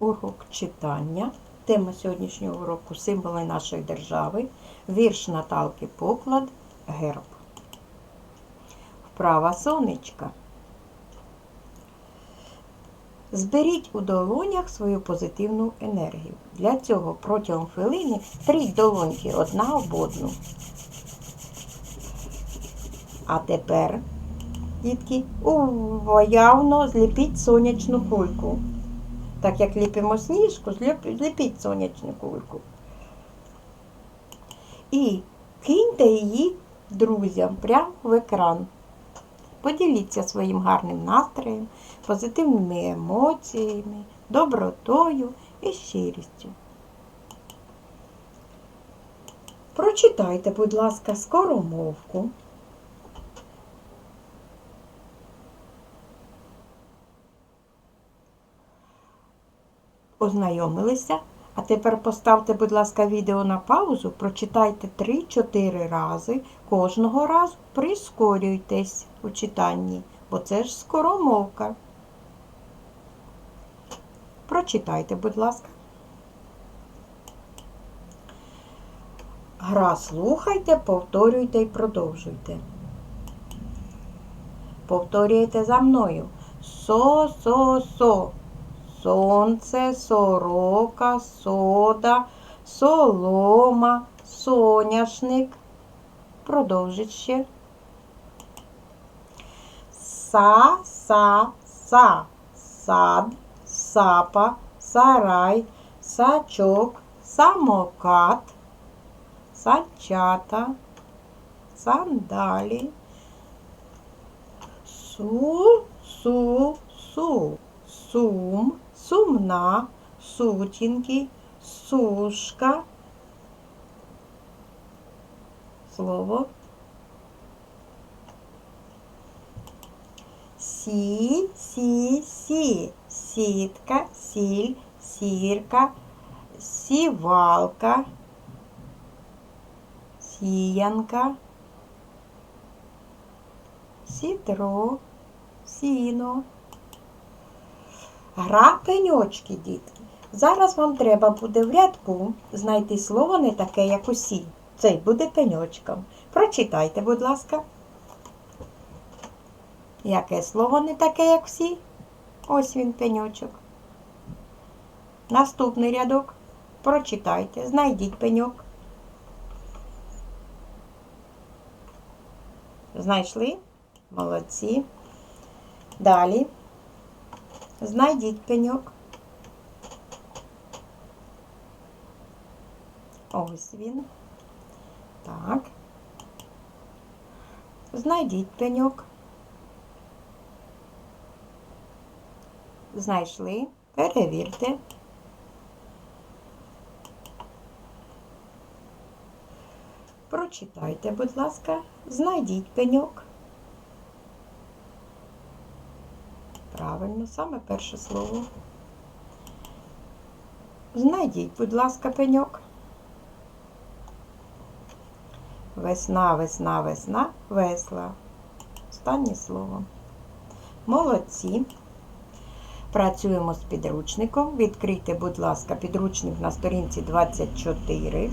Урок читання. Тема сьогоднішнього уроку символи нашої держави. Вірш Наталки Поклад Герб. Вправа сонечка. Зберіть у долонях свою позитивну енергію. Для цього протягом хвилини тріть долоньки одна об одну. А тепер, дітки, уявно зліпіть сонячну кульку. Так як ліпимо сніжку, зліпіть сонячну кульку. І киньте її друзям прямо в екран. Поділіться своїм гарним настроєм, позитивними емоціями, добротою і щирістю. Прочитайте, будь ласка, скоромовку. Ознайомилися. А тепер поставте, будь ласка, відео на паузу, прочитайте 3-4 рази. Кожного разу прискорюйтесь у читанні, бо це ж скоромовка. Прочитайте, будь ласка. Гра слухайте, повторюйте і продовжуйте. Повторюйте за мною. Со-со-со. Сонце, сорока, сода, солома, соняшник. Продовжить ще. Са, са, са, сад, сапа, сарай, сачок, самокат, санчата, сандалі, су, су, су, сум, сумна, сутінки, сушка. Слово. Сі, сі, сі, сітка, сіль, сірка, сівалка, сіянка, сідро, сіно. Гра пеньочки, дітки. Зараз вам треба буде в рядку знайти слово не таке, як усі. Цей буде пеньочком. Прочитайте, будь ласка. Яке слово не таке, як всі? Ось він пеньочок. Наступний рядок. Прочитайте, знайдіть пеньок. Знайшли? Молодці. Далі. Знайдіть пеньок. Ось він. Так. Знайдіть пеньок. Знайшли. Перевірте. Прочитайте, будь ласка, знайдіть пеньок. Правильно, саме перше слово. Знайдіть, будь ласка, пеньок. Весна, весна, весна, весла. Останнє слово. Молодці. Працюємо з підручником. Відкрийте, будь ласка, підручник на сторінці 24.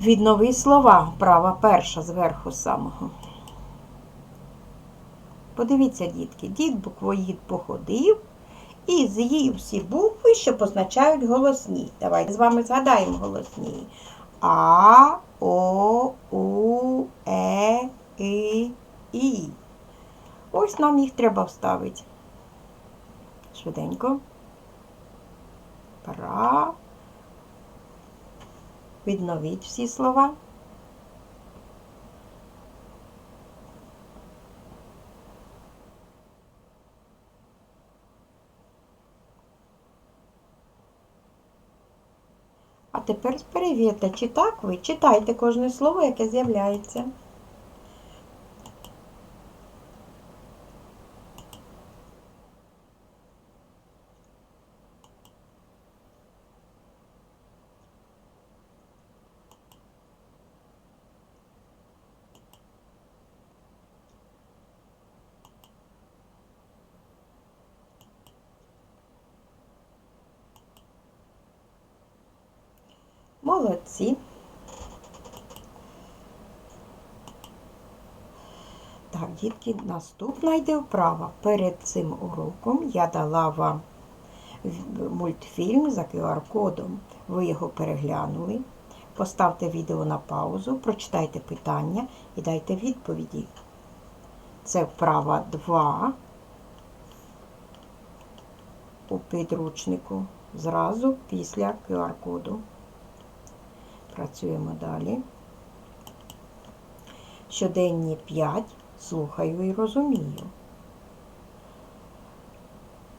Віднови слова. Права перша зверху самого. Подивіться, дітки, дід буквоїд походив і з'їв всі букви, що позначають голосні. Давайте з вами згадаємо голосні. А, О, У, Е, И, І. Ось нам їх треба вставити. Швиденько. Пора. Відновіть всі слова. Тепер перевірте, чи так ви читайте кожне слово, яке з'являється. Молодці. Так, дітки, наступна йде вправа. Перед цим уроком я дала вам мультфільм за QR-кодом. Ви його переглянули. Поставте відео на паузу, прочитайте питання і дайте відповіді. Це вправа 2 у підручнику зразу після QR-коду. Працюємо далі. Щоденні 5 слухаю і розумію.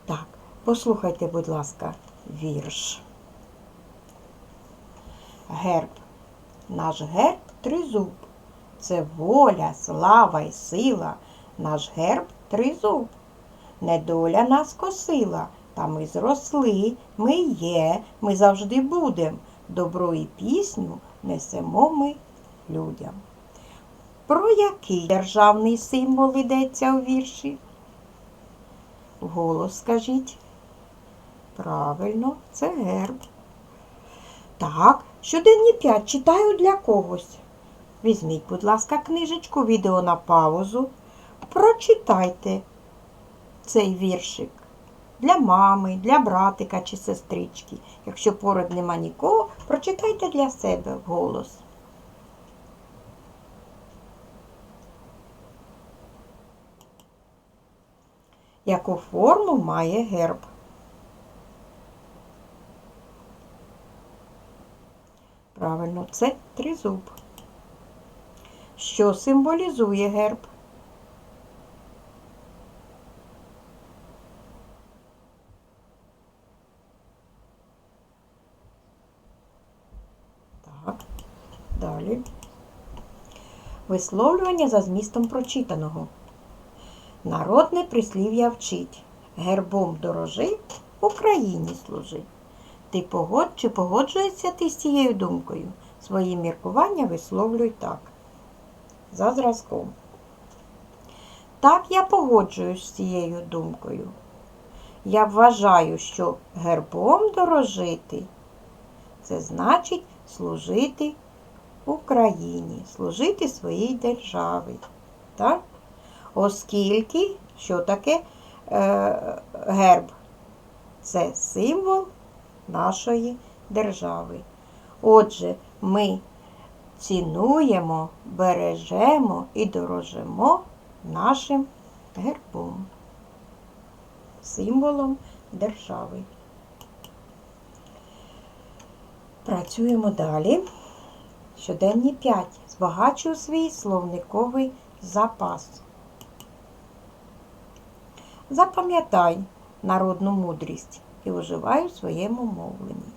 Так, послухайте, будь ласка, вірш. Герб. Наш герб тризуб. Це воля, слава й сила. Наш герб тризуб. Недоля нас косила, та ми зросли, ми є, ми завжди будем. Добро і пісню несемо ми людям. Про який державний символ йдеться у вірші? Голос скажіть. Правильно, це герб. Так, щоденні п'ять читаю для когось. Візьміть, будь ласка, книжечку, відео на паузу. Прочитайте цей віршик для мами, для братика чи сестрички. Якщо поряд нема нікого, прочитайте для себе вголос. Яку форму має герб? Правильно, це тризуб. Що символізує герб? Так, далі. Висловлювання за змістом прочитаного. Народне прислів'я вчить. Гербом дорожи, Україні служи. Ти погод... Чи погоджуєшся ти з цією думкою? Свої міркування висловлюй так. За зразком. Так, я погоджуюсь з цією думкою. Я вважаю, що гербом дорожити це значить служити Україні, служити своїй державі. Так? Оскільки, що таке е, герб? Це символ нашої держави. Отже, ми цінуємо, бережемо і дорожимо нашим гербом, символом держави. Працюємо далі. Щоденні 5. Збагачую свій словниковий запас. Запам'ятай народну мудрість і вживай у своєму мовленні.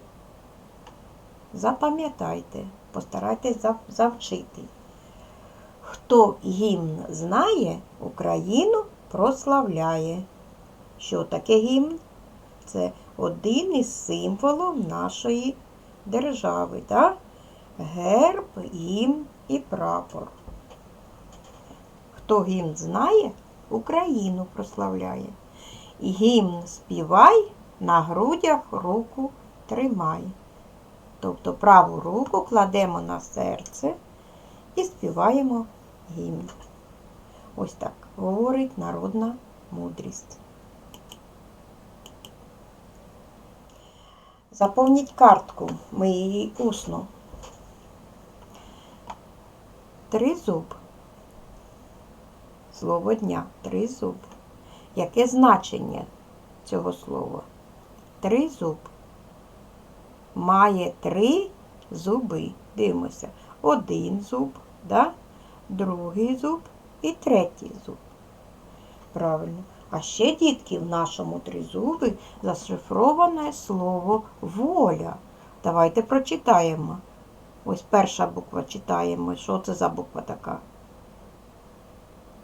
Запам'ятайте, постарайтесь завчити. Хто гімн знає, Україну прославляє. Що таке гімн? Це один із символів нашої держави. Так? Герб, гімн і прапор. Хто гімн знає, Україну прославляє. Гімн співай, на грудях руку тримай. Тобто праву руку кладемо на серце і співаємо гімн. Ось так говорить народна мудрість. Заповніть картку, ми її усно. Тризуб. Слово дня. Тризуб. Яке значення цього слова? Тризуб. Має три зуби. Дивимося. Один зуб, да? другий зуб і третій зуб. Правильно. А ще, дітки, в нашому тризубі зашифроване слово воля. Давайте прочитаємо. Ось перша буква читаємо. Що це за буква така?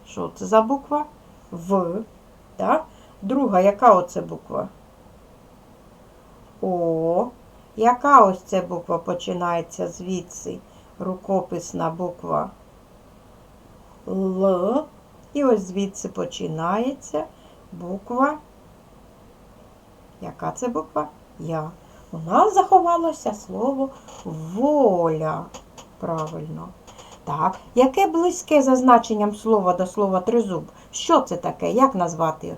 Що це за буква? В. Так? Друга, яка оце буква? О. Яка ось ця буква починається звідси? Рукописна буква Л. І ось звідси починається буква. Яка це буква? Я. У нас заховалося слово воля. Правильно. Так, яке близьке за значенням слова до слова тризуб? Що це таке? Як назвати?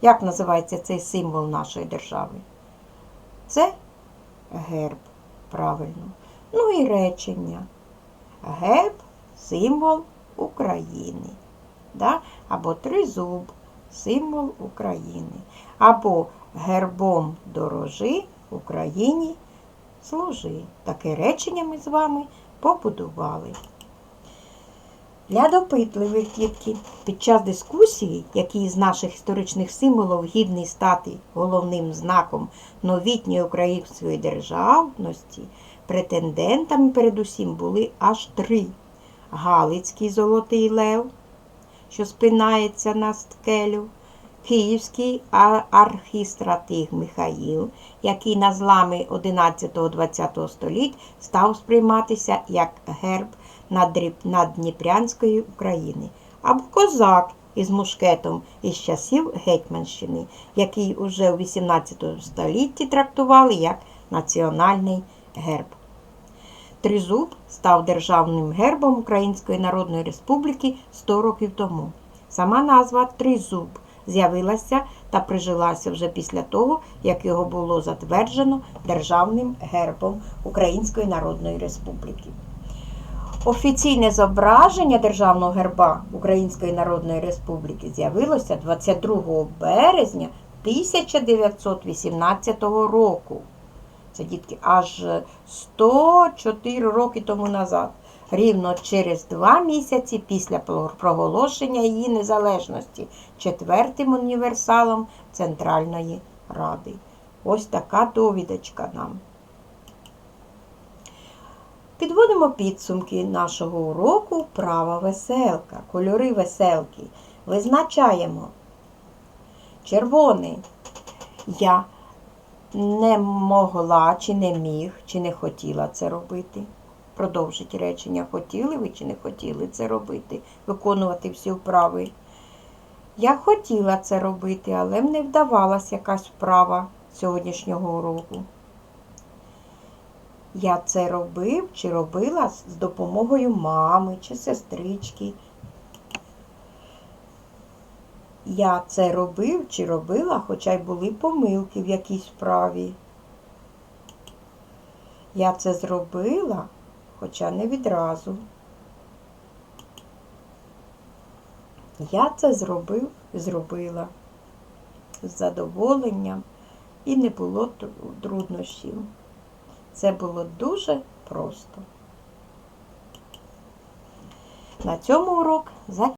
Як називається цей символ нашої держави? Це герб. Правильно. Ну і речення. Герб символ України. Да? Або тризуб символ України. Або гербом дорожи Україні служи. Таке речення ми з вами побудували. Для допитливих дітки під час дискусії, який з наших історичних символів гідний стати головним знаком новітньої української державності, претендентами передусім були аж три: Галицький золотий лев, що спинається на скелю, Київський архістратиг Михаїл, який на злами 11-20 століть став сприйматися як герб Наддніпрянської України, або козак із мушкетом із часів Гетьманщини, який уже у 18 столітті трактували як національний герб. Тризуб став державним гербом Української Народної Республіки 100 років тому. Сама назва Тризуб з'явилася та прижилася вже після того, як його було затверджено державним гербом Української Народної Республіки. Офіційне зображення державного герба Української Народної Республіки з'явилося 22 березня 1918 року. Це дітки аж 104 роки тому назад, рівно через два місяці після проголошення її незалежності четвертим універсалом Центральної Ради. Ось така довідочка нам. Підводимо підсумки нашого уроку права веселка. Кольори веселки. Визначаємо. Червоний. Я не могла, чи не міг, чи не хотіла це робити. Продовжить речення. Хотіли ви чи не хотіли це робити, виконувати всі вправи. Я хотіла це робити, але не вдавалася якась вправа сьогоднішнього уроку. Я це робив чи робила з допомогою мами чи сестрички. Я це робив чи робила, хоча й були помилки в якійсь справі. Я це зробила, хоча не відразу. Я це зробив, зробила з задоволенням і не було труднощів. Це було дуже просто. На цьому урок закінчено.